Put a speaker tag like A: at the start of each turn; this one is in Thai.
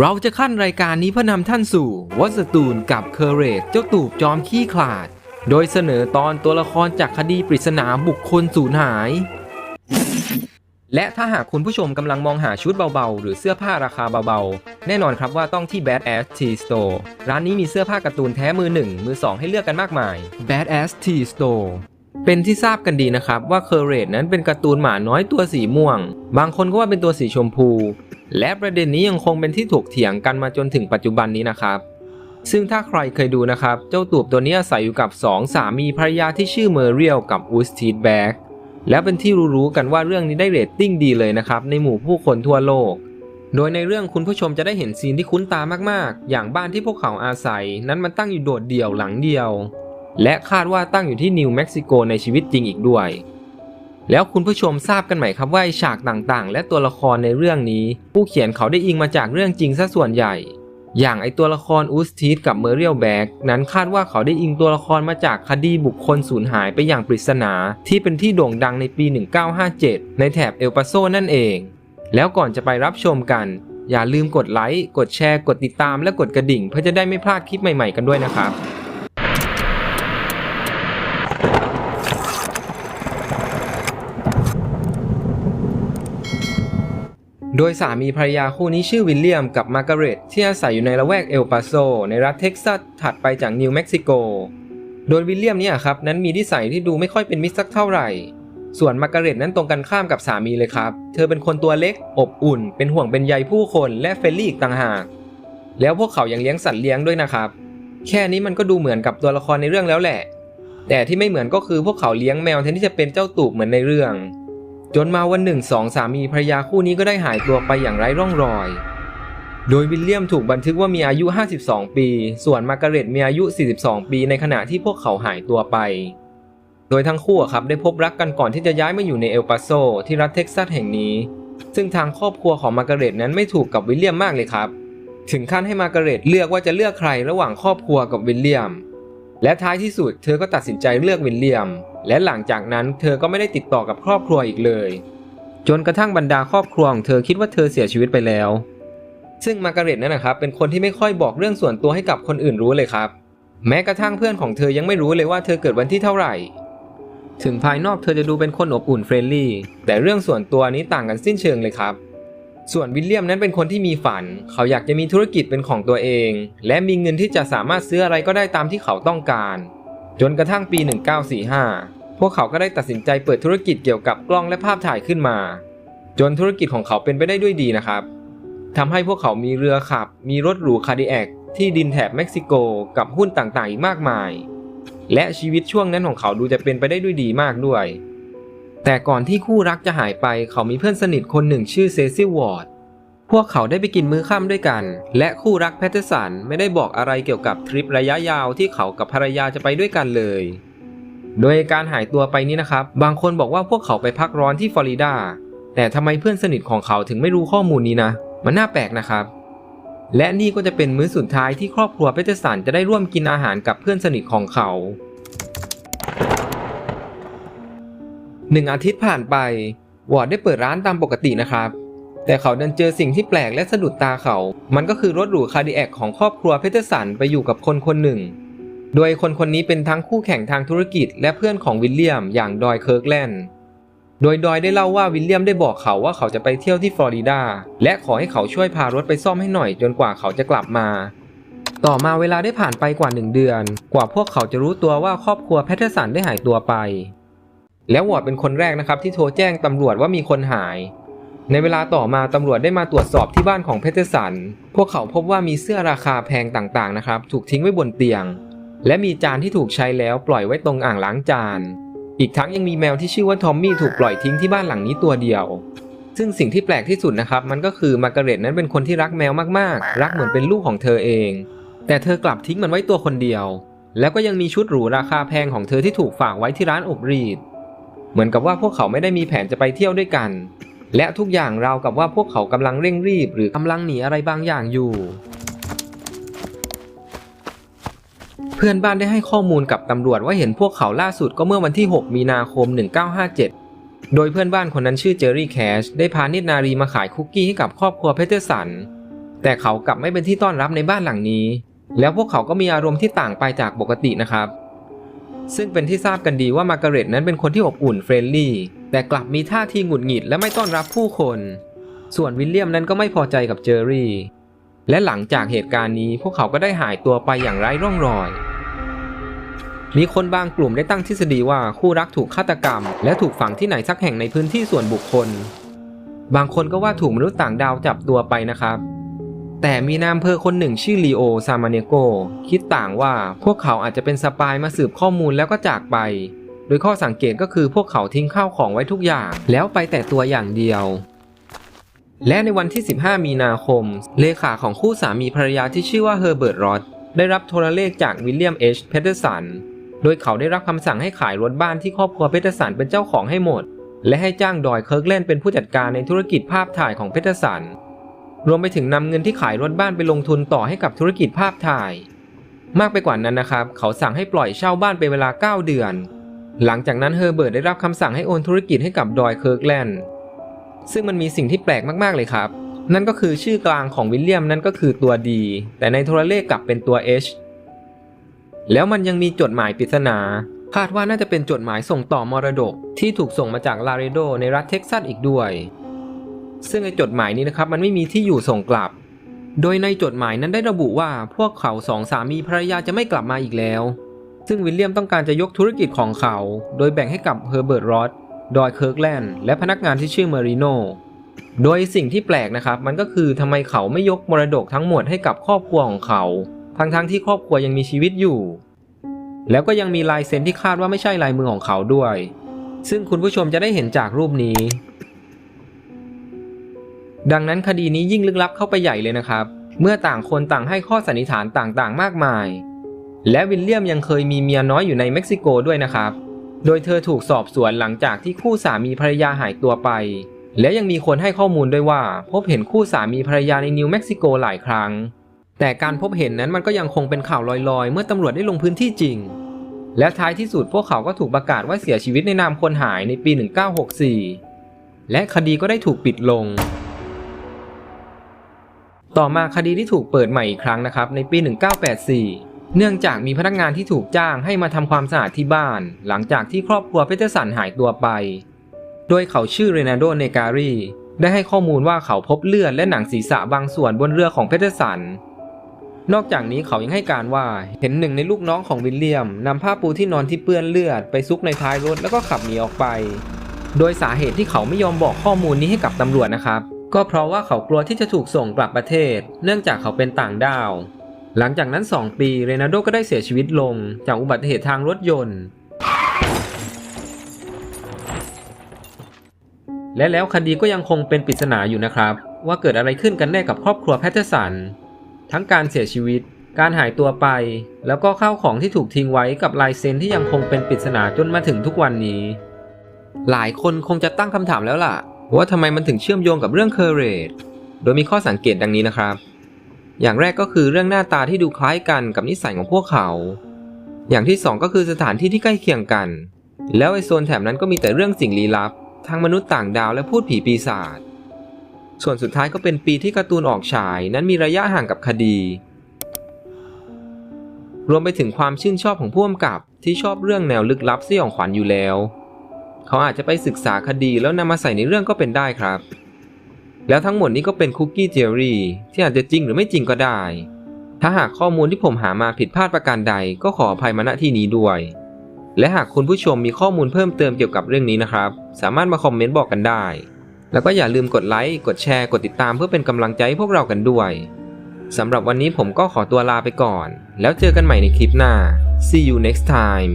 A: เราจะขั้นรายการนี้เพื่อนำท่านสู่วัสตูนกับเคอร์เรตเจ้าตูบจอมขี้ขลาด โดยเสนอตอนตัวละครจากคดีปริศนาบุคคลสูญหาย และถ้าหากคุณผู้ชมกำลังมองหาชุดเบาๆ หรือเสื้อผ้าราคาเบาๆ แน่นอนครับว่าต้องที่ Bad Ass Tea Store ร้านนี้มีเสื้อผ้าการ์ตูนแท้มือหนึ่งมือสองให้เลือกกันมากมาย Bad Ass Tea Store เป็นที่ทราบกันดีนะครับว่าเคอร์เรตนั้นเป็นการ์ตูนหมาน้อยตัวสีม่วง บางคนก็ว่าเป็นตัวสีชมพู และประเด็นนี้ยังคงเป็นที่ถกเถียงกันมาจนถึงปัจจุบันนี้นะครับ ซึ่งถ้าใครเคยดูนะครับ เจ้าตูบตัวนี้อาศัยอยู่กับสองสามีภรรยาที่ชื่อเมอร์เรียลกับอูสตีดแบ็กแล้วเป็นที่รู้ๆกันว่าเรื่องนี้ได้เรตติ้งดีเลยนะครับ ในหมู่ผู้คนทั่วโลก โดยในเรื่องคุณผู้ชมจะได้เห็นซีนที่คุ้นตามากๆ อย่างบ้านที่พวกเขาอาศัย นั้นมันตั้งอยู่โดดเดี่ยวหลังเดียว และคาดว่าตั้งอยู่ที่นิวเม็กซิโกในชีวิตจริงอีกด้วย แล้วคุณผู้ชมทราบกันไหมครับว่าฉากต่างๆ และตัวละครในเรื่องนี้ ผู้เขียนเขาได้อิงมาจากเรื่องจริงซะส่วนใหญ่ อย่างไอตัวละครอูสทีสกับเมอร์เรียลแบกนั้นคาดว่าเขาได้อิงตัวละครมาจากคดีบุคคลสูญหายไปอย่างปริศนา ที่เป็นที่โด่งดังในปี 1957 ในแถบเอลปาโซนั่นเอง แล้วก่อนจะไปรับชมกัน อย่าลืมกดไลค์กดแชร์กดติดตามและกดกระดิ่ง เพื่อจะได้ไม่พลาดคลิปใหม่ๆกันด้วยนะครับ โดยสามีภรรยาคู่นี้ชื่อวิลเลียมกับมาร์กาเร็ตที่อาศัยอยู่ในละแวกเอลปาโซ ในรัฐเท็กซัสถัดไปจากนิวเม็กซิโก โดยวิลเลียมเนี่ยครับนั้นมีนิสัยที่ดูไม่ค่อยเป็นมิตรสักเท่าไหร่ ส่วนมาร์กาเร็ตนั้นตรงกันข้ามกับสามีเลยครับ เธอเป็นคนตัวเล็ก อบอุ่น เป็นห่วงเป็นใยผู้คนและเฟรนลี่อีกต่างหาก แล้วพวกเขายังเลี้ยงสัตว์เลี้ยงด้วยนะครับ แค่นี้มันก็ดูเหมือนกับตัวละครในเรื่องแล้วแหละ แต่ที่ไม่เหมือนก็คือพวกเขาเลี้ยงแมวแทนที่จะเป็นเจ้าตูบเหมือนในเรื่อง จนมาวันหนึ่งสองสามีภรรยาคู่นี้ก็ได้หายตัวไปอย่างไร้ร่องรอย โดยวิลเลียมถูกบันทึกว่ามีอายุ 52 ปี ส่วนมาร์กาเร็ตมีอายุ 42 ปีในขณะที่พวกเขาหายตัวไป โดยทั้งคู่ครับได้พบรักกันก่อนที่จะย้ายมาอยู่ในเอลปาโซที่รัฐเท็กซัสแห่งนี้ ซึ่งทางครอบครัวของมาร์กาเร็ตนั้นไม่ถูกกับวิลเลียมมากเลยครับ ถึงขั้นให้มาร์กาเร็ตเลือกว่าจะเลือกใครระหว่างครอบครัวกับวิลเลียม และท้ายที่สุดเธอก็ตัดสินใจเลือกวิลเลียม และหลังจากนั้นเธอก็ไม่ได้ติดต่อกับครอบครัวอีกเลย จนกระทั่งบรรดาครอบครัวของเธอคิดว่าเธอเสียชีวิตไปแล้ว ซึ่งมาร์กาเร็ตนั่นนะครับ เป็นคนที่ไม่ค่อยบอกเรื่องส่วนตัวให้กับคนอื่นรู้เลยครับ แม้กระทั่งเพื่อนของเธอยังไม่รู้เลยว่าเธอเกิดวันที่เท่าไหร่ ถึงภายนอกเธอจะดูเป็นคนอบอุ่นเฟรนลี่ แต่เรื่องส่วนตัวนี้ต่างกันสิ้นเชิงเลยครับส่วนวิลเลียมนั้นเป็นคนที่มีฝัน เขาอยากจะมีธุรกิจเป็นของตัวเอง และมีเงินที่จะสามารถซื้ออะไรก็ได้ตามที่เขาต้องการ จนกระทั่งปี 1945 พวกเขาก็ได้ตัดสินใจเปิดธุรกิจเกี่ยวกับกล้องและภาพถ่ายขึ้นมา จนธุรกิจของเขาเป็นไปได้ด้วยดีนะครับทำให้พวกเขามีเรือขับ มีรถหรูคาร์ดิแอคที่ดินแถบเม็กซิโกกับหุ้นต่างๆ อีกมากมาย และชีวิตช่วงนั้นของเขาดูจะเป็นไปได้ด้วยดีมากด้วย แต่ก่อนที่คู่รักจะหายไปเขามีเพื่อนสนิทคนหนึ่งชื่อเซซิลวอร์ด พวกเขาได้ไปกินมื้อค่ำด้วยกัน และคู่รักแพทเทอร์สันไม่ได้บอกอะไรเกี่ยวกับทริประยะยาวที่เขากับภรรยาจะไปด้วยกันเลย โดยการหายตัวไปนี้นะครับ บางคนบอกว่าพวกเขาไปพักร้อนที่ฟลอริดา แต่ทำไมเพื่อนสนิทของเขาถึงไม่รู้ข้อมูลนี้นะ มันน่าแปลกนะครับ และนี่ก็จะเป็นมื้อสุดท้ายที่ครอบครัวแพทเทอร์สันจะได้ร่วมกินอาหารกับเพื่อนสนิทของเขาหนึ่งอาทิตย์ผ่านไป วอร์ดได้เปิดร้านตามปกตินะครับ แต่เขาดันเจอสิ่งที่แปลกและสะดุดตาเขา มันก็คือรถหรูคาร์ดิแอคของครอบครัวเพเทอร์สันไปอยู่กับคนคนหนึ่ง โดยคนคนนี้เป็นทั้งคู่แข่งทางธุรกิจ และเพื่อนของวิลเลียมอย่างดอยเคิร์กแลนด์โดยดอยได้เล่าว่าวิลเลียมได้บอกเขาว่าเขาจะไปเที่ยวที่ฟลอริดา และขอให้เขาช่วยพารถไปซ่อมให้หน่อยจนกว่าเขาจะกลับมา ต่อมาเวลาได้ผ่านไปกว่าหนึ่งเดือน กว่าพวกเขาจะรู้ตัวว่าครอบครัวแพทเทอร์สันได้หายตัวไป แล้ววอร์ดเป็นคนแรกนะครับที่โทรแจ้งตำรวจว่ามีคนหาย ในเวลาต่อมาตำรวจได้มาตรวจสอบที่บ้านของเพเทอร์สัน พวกเขาพบว่ามีเสื้อราคาแพงต่างๆนะครับ ถูกทิ้งไว้บนเตียง และมีจานที่ถูกใช้แล้วปล่อยไว้ตรงอ่างล้างจาน อีกทั้งยังมีแมวที่ชื่อว่าทอมมี่ถูกปล่อยทิ้งที่บ้านหลังนี้ตัวเดียว ซึ่งสิ่งที่แปลกที่สุดนะครับ มันก็คือมาร์กาเร็ตนั้นเป็นคนที่รักแมวมากๆ รักเหมือนเป็นลูกของเธอเอง แต่เธอกลับทิ้งมันไว้ตัวคนเดียว แล้วก็ยังมีชุดหรูราคาแพงของเธอที่ถูกฝากไว้ที่ร้านอบรีด เหมือนกับว่าพวกเขาไม่ได้มีแผนจะไปเที่ยวด้วยกัน และทุกอย่างราวกับว่าพวกเขากำลังเร่งรีบ หรือกำลังหนีอะไรบางอย่างอยู่ เพื่อนบ้านได้ให้ข้อมูลกับตำรวจว่าเห็นพวกเขาล่าสุดก็เมื่อวันที่ 6 มีนาคม 1957 โดยเพื่อนบ้านคนนั้นชื่อเจอรี่แคชได้พานิดนารีมาขายคุกกี้ให้กับครอบครัวเพเทอร์สัน แต่เขากลับไม่เป็นที่ต้อนรับในบ้านหลังนี้ แล้วพวกเขาก็มีอารมณ์ที่ต่างไปจากปกตินะครับ ซึ่งเป็นที่ทราบกันดีว่ามาร์กาเร็ตนั้นเป็นคนที่อบอุ่นเฟรนลี่ แต่กลับมีท่าทีหงุดหงิดและไม่ต้อนรับผู้คน ส่วนวิลเลียมนั้นก็ไม่พอใจกับเจอรี่ และหลังจากเหตุการณ์นี้พวกเขาก็ได้หายตัวไปอย่างไร้ร่องรอย มีคนบางกลุ่มได้ตั้งทฤษฎีว่าคู่รักถูกฆาตกรรม และถูกฝังที่ไหนสักแห่งในพื้นที่ส่วนบุคคล บางคนก็ว่าถูกมนุษย์ต่างดาวจับตัวไปนะครับแต่มีนายอำเภอคนหนึ่งชื่อลีโอ ซามาเนโก คิดต่างว่าพวกเขาอาจจะเป็นสปายมาสืบข้อมูลแล้วก็จากไป โดยข้อสังเกตก็คือพวกเขาทิ้งข้าวของไว้ทุกอย่าง แล้วไปแต่ตัวอย่างเดียว และในวันที่ 15 มีนาคม เลขาของคู่สามีภรรยาที่ชื่อว่าเฮอร์เบิร์ตรอดได้รับโทรเลขจากวิลเลียมเอชเพเทอร์สันโดยเขาได้รับคำสั่งให้ขายรถบ้านที่ครอบครัวเพเทอร์สันเป็นเจ้าของให้หมด และให้จ้างดอยเคิร์กแลนเป็นผู้จัดการในธุรกิจภาพถ่ายของเพเทอร์สันรวมไปถึงนำเงินที่ขายรถบ้านไปลงทุนต่อให้กับธุรกิจภาพถ่าย มากไปกว่านั้นนะครับ เขาสั่งให้ปล่อยเช่าบ้านเป็นเวลา 9 เดือน หลังจากนั้นเฮอร์เบิร์ตได้รับคำสั่งให้โอนธุรกิจให้กับดอยเคิร์กแลนด์ซึ่งมันมีสิ่งที่แปลกมากๆเลยครับ นั่นก็คือชื่อกลางของวิลเลียมนั่นก็คือตัว D แต่ในโทรเลขกลับเป็นตัว H แล้วมันยังมีจดหมายปริศนา คาดว่าน่าจะเป็นจดหมายส่งต่อมรดก ที่ถูกส่งมาจากลาเรโดในรัฐเท็กซัสอีกด้วย ซึ่งไอจดหมายนี้นะครับมันไม่มีที่อยู่ส่งกลับ โดยในจดหมายนั้นได้ระบุว่าพวกเขาสองสามีภรรยาจะไม่กลับมาอีกแล้ว ซึ่งวิลเลียมต้องการจะยกธุรกิจของเขา โดยแบ่งให้กับเฮอร์เบิร์ตรอดดอยเคิร์กแลนด์และพนักงานที่ชื่อเมอริโนโดยสิ่งที่แปลกนะครับ มันก็คือทำไมเขาไม่ยกมรดกทั้งหมดให้กับครอบครัวของเขา ทั้งๆทที่ครอบครัวยังมีชีวิตอยู่ แล้วก็ยังมีลายเซ็นที่คาดว่าไม่ใช่ลายมือของเขาด้วย ซึ่งคุณผู้ชมจะได้เห็นจากรูปนี้ ดังนั้นคดีนี้ยิ่งลึกลับเข้าไปใหญ่เลยนะครับ เมื่อต่างคนต่างให้ข้อสันนิษฐานต่างๆ มากมาย และวิลเลียมยังเคยมีเมียน้อยอยู่ในเม็กซิโกด้วยนะครับ โดยเธอถูกสอบสวนหลังจากที่คู่สามีภรรยาหายตัวไป และยังมีคนให้ข้อมูลด้วยว่า พบเห็นคู่สามีภรรยาในนิวเม็กซิโกหลายครั้ง แต่การพบเห็นนั้นมันก็ยังคงเป็นข่าวลอยๆ เมื่อตำรวจได้ลงพื้นที่จริง และท้ายที่สุดพวกเขาก็ถูกประกาศว่าเสียชีวิตในนามคนหายในปี 1964 และคดีก็ได้ถูกปิดลงต่อมาคดีที่ถูกเปิดใหม่อีกครั้งนะครับในปี 1984 เนื่องจากมีพนักงานที่ถูกจ้างให้มาทำความสะอาดที่บ้าน หลังจากที่ครอบครัวเพเทอร์สันหายตัวไป โดยเขาชื่อเรนาโดเนการีได้ให้ข้อมูลว่าเขาพบเลือดและหนังศีรษะบางส่วนบนเรือของเพเทอร์สัน นอกจากนี้เขายังให้การว่าเห็นหนึ่งในลูกน้องของวิลเลียมนำผ้าปูที่นอนที่เปื้อนเลือดไปซุกในท้ายรถแล้วก็ขับหนีออกไป โดยสาเหตุที่เขาไม่ยอมบอกข้อมูลนี้ให้กับตำรวจนะครับ ก็เพราะว่าเขากลัวที่จะถูกส่งกลับประเทศ เนื่องจากเขาเป็นต่างด้าว หลังจากนั้น 2 ปีเรนาโดก็ได้เสียชีวิตลงจากอุบัติเหตุทางรถยนต์ และแล้วคดีก็ยังคงเป็นปริศนาอยู่นะครับ ว่าเกิดอะไรขึ้นกันแน่กับครอบครัวแพทเทอร์สัน ทั้งการเสียชีวิต การหายตัวไป แล้วก็ข้าวของที่ถูกทิ้งไว้กับลายเซ็นที่ยังคงเป็นปริศนาจนมาถึงทุกวันนี้ หลายคนคงจะตั้งคำถามแล้วล่ะ ว่าทำไมมันถึงเชื่อมโยงกับเรื่องเคอร์เรตโดยมีข้อสังเกตดังนี้นะครับ อย่างแรกก็คือเรื่องหน้าตาที่ดูคล้ายกันกับนิสัยของพวกเขา อย่างที่สองก็คือสถานที่ที่ใกล้เคียงกัน แล้วไอโซนแถบนั้นก็มีแต่เรื่องสิ่งลี้ลับ ทั้งมนุษย์ต่างดาวและพูดผีปีศาจ ส่วนสุดท้ายก็เป็นปีที่การ์ตูนออกฉาย นั้นมีระยะห่างกับคดี รวมไปถึงความชื่นชอบของผู้กำกับที่ชอบเรื่องแนวลึกลับสยองขวัญอยู่แล้ว เขาอาจจะไปศึกษาคดีแล้วนำมาใส่ในเรื่องก็เป็นได้ครับ แล้วทั้งหมดนี้ก็เป็นคุกกี้เทอรี่ที่อาจจะจริงหรือไม่จริงก็ได้ ถ้าหากข้อมูลที่ผมหามาผิดพลาดประการใดก็ขออภัยมาณที่นี้ด้วย และหากคุณผู้ชมมีข้อมูลเพิ่มเติมเกี่ยวกับเรื่องนี้นะครับ สามารถมาคอมเมนต์บอกกันได้ แล้วก็อย่าลืมกดไลค์ กดแชร์ กดติดตามเพื่อเป็นกำลังใจให้พวกเรากันด้วยสำหรับวันนี้ผมก็ขอตัวลาไปก่อน แล้วเจอกันใหม่ในคลิปหน้า see you next time